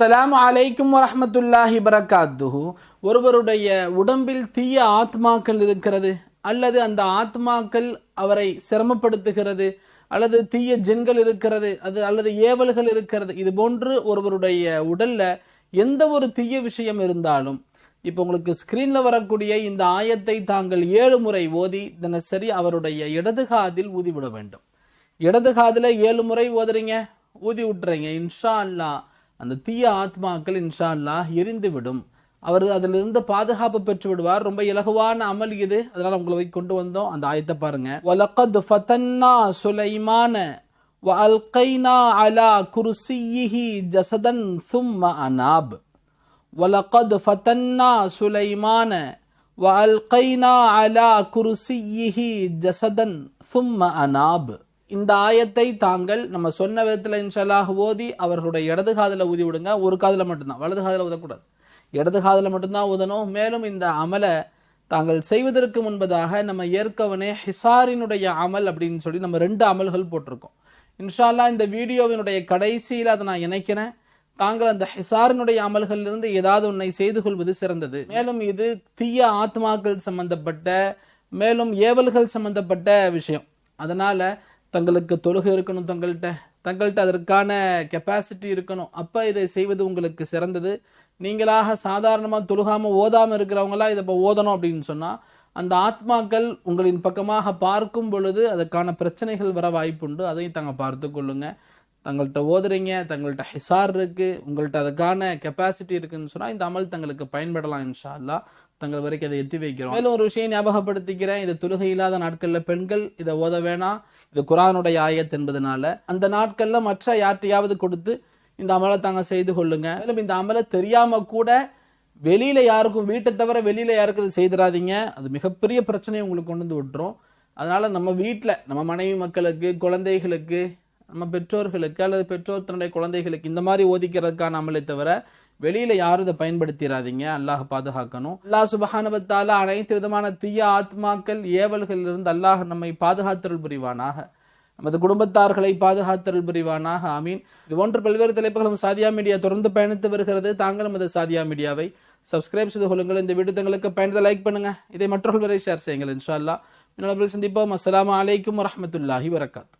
சலாம் அலைக்கும் வரமத்துல்லாஹி பரகாத்துஹு ஒருவருடைய உடம்பில் தீய ஆத்மாக்கள் இருக்கிறது அல்லது அந்த ஆத்மாக்கள் அவரை சிரமப்படுத்துகிறது அல்லது தீய ஜென்கள் இருக்கிறது அது அல்லது ஏவல்கள் இருக்கிறது இது போன்று ஒருவருடைய உடல்ல எந்த ஒரு தீய விஷயம் இருந்தாலும் இப்போ உங்களுக்கு ஸ்க்ரீனில் வரக்கூடிய இந்த ஆயத்தை தாங்கள் ஏழு முறை ஓதி தினசரி அவருடைய இடது காதில் ஊதிவிட வேண்டும். இடது காதில் ஏழு முறை ஓதுறீங்க ஊதி விட்டுறீங்க. இன்ஷா அல்லாஹ் அந்த தீய ஆத்மாக்கள் இன்ஷா அல்லாஹ் எரிந்துவிடும். அவர் அதிலிருந்து பாதுகாப்பு பெற்று விடுவார் ரொம்ப இலகுவான அமல் இது. அதனால் உங்களை கொண்டு வந்தோம். அந்த ஆயத்தை பாருங்க. வலக்கத் ஃபதன்னா சுலைமான வல்கைனா அல்கைனா அலா குருசியிஹி ஜசதன் சும்ம அனாப். வலக்கத் ஃபதன்னா சுலைமான வல்கைனா அலா குருசியிஹி ஜசதன் சும்ம அனாப். இந்த ஆயத்தை தாங்கள் நம்ம சொன்ன விதத்தில் இன்ஷாலாக ஓதி அவர்களுடைய இடது காதில் ஊதி விடுங்க. ஒரு காதில் மட்டும்தான். வலது காதில் ஊதக்கூடாது. இடது காதில் மட்டும்தான் ஊதணும். மேலும் இந்த அமலை தாங்கள் செய்வதற்கு முன்பதாக நம்ம ஏற்கனவே ஹிசாரினுடைய அமல் அப்படின்னு சொல்லி நம்ம ரெண்டு அமல்கள் போட்டிருக்கோம். இன்ஷால்லா இந்த வீடியோவினுடைய கடைசியில் அதை நான் இணைக்கிறேன். தாங்கள் அந்த ஹிசாரினுடைய அமல்களிலிருந்து ஏதாவது ஒன்றை செய்து கொள்வது சிறந்தது. மேலும் இது தீய ஆத்மாக்கள் சம்பந்தப்பட்ட மேலும் ஏவல்கள் சம்பந்தப்பட்ட விஷயம். அதனால் தங்களுக்கு தொழுகை இருக்கணும் தங்கள்கிட்ட தங்கள்கிட்ட அதற்கான கெப்பாசிட்டி இருக்கணும். அப்போ இதை செய்வது உங்களுக்கு சிறந்தது. நீங்களாக சாதாரணமாக தொழுகாமல் ஓதாமல் இருக்கிறவங்களாம் இதை இப்போ ஓதணும் அப்படின்னு சொன்னால் அந்த ஆத்மாக்கள் உங்களின் பக்கமாக பார்க்கும் பொழுது அதுக்கான பிரச்சனைகள் வர வாய்ப்புண்டு. அதையும் தாங்க பார்த்து கொள்ளுங்கள் தங்கள்கிட்ட ஓதுறீங்க தங்கள்கிட்ட ஹிசார் இருக்குது உங்கள்கிட்ட அதுக்கான கெப்பாசிட்டி இருக்குதுன்னு சொன்னால் இந்த அமல் தங்களுக்கு பயன்படலாம் இன்ஷா அல்லா தங்கள் வரைக்கும் அதை எத்தி வைக்கிறோம். மேலும் ஒரு விஷயம் ஞாபகப்படுத்திக்கிறேன். இது தொழுகை இல்லாத நாட்களில் பெண்கள் இதை ஓத வேணாம். இது குரானுடைய ஆயத் என்பதனால அந்த நாட்களில் மற்ற யார்ட்டையாவது கொடுத்து இந்த அமலை தாங்க செய்து கொள்ளுங்க. மேலும் இந்த அமலை தெரியாம கூட வெளியில யாருக்கும் வீட்டை தவிர வெளியில யாருக்கும் இது செய்திடாதீங்க அது மிகப்பெரிய பிரச்சனையை உங்களுக்கு கொண்டு வந்து விட்டுரும். அதனால நம்ம வீட்டில் நம்ம மனைவி மக்களுக்கு குழந்தைகளுக்கு நம்ம பெற்றோர்களுக்கு அல்லது பெற்றோர் தன்னுடைய குழந்தைகளுக்கு இந்த மாதிரி ஒதுக்கிறதுக்கான அமலை தவிர வெளியில யாரும் இதை பயன்படுத்திடாதீங்க அல்லாஹ் பாதுகாக்கணும். அல்லாஹ் சுபஹானபத்தால அனைத்து விதமான தீய ஆத்மாக்கள் ஏவல்களிலிருந்து அல்லாஹ் நம்மை பாதுகாத்தல் புரிவானாக. நமது குடும்பத்தார்களை பாதுகாத்தல் புரிவானாக. ஆமீன். இது போன்ற பல்வேறு தலைப்புகளும் சாதியா மீடியா தொடர்ந்து பயணித்து வருகிறது. தாங்களும் நமது சாதியா மீடியாவை சப்ஸ்கிரைப் செய்து கொள்ளுங்கள். இந்த வீடு தங்களுக்கு பயணத்தை லைக் பண்ணுங்க. இதை மற்றவர்கள் வரை ஷேர் செய்யுங்கள் இன்ஷா அல்லா சந்திப்போம். அஸ்லாம் அலைக்கும் வரமத்துல்லாஹி வரகாத்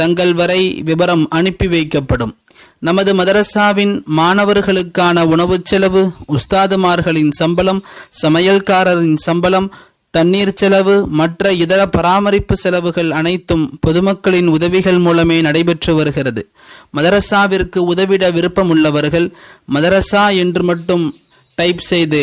தங்கள் வரை விவரம் அனுப்பி வைக்கப்படும். நமது மதரசாவின் மாணவர்களுக்கான உணவு செலவு உஸ்தாதுமார்களின் சம்பளம் சமையல்காரரின் சம்பளம் தண்ணீர் செலவு மற்ற இதர பராமரிப்பு செலவுகள் அனைத்தும் பொதுமக்களின் உதவிகள் மூலமே நடைபெற்று வருகிறது. மதரசாவிற்கு உதவிட விருப்பமுள்ளவர்கள் மதரசா என்று மட்டும் டைப் செய்து